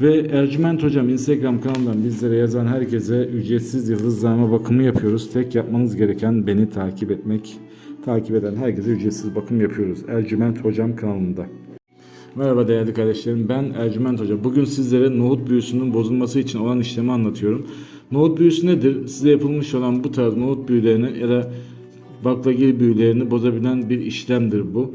Ve Ercüment Hocam Instagram kanalından bizlere yazan herkese ücretsiz yıldızlama bakımı yapıyoruz. Tek yapmanız gereken beni takip etmek. Takip eden herkese ücretsiz bakım yapıyoruz. Ercüment Hocam kanalında. Merhaba değerli kardeşlerim. Ben Ercüment Hoca. Bugün sizlere nohut büyüsünün bozulması için olan işlemi anlatıyorum. Nohut büyüsü nedir? Size yapılmış olan bu tarz nohut büyülerini ya da baklagil büyülerini bozabilen bir işlemdir bu.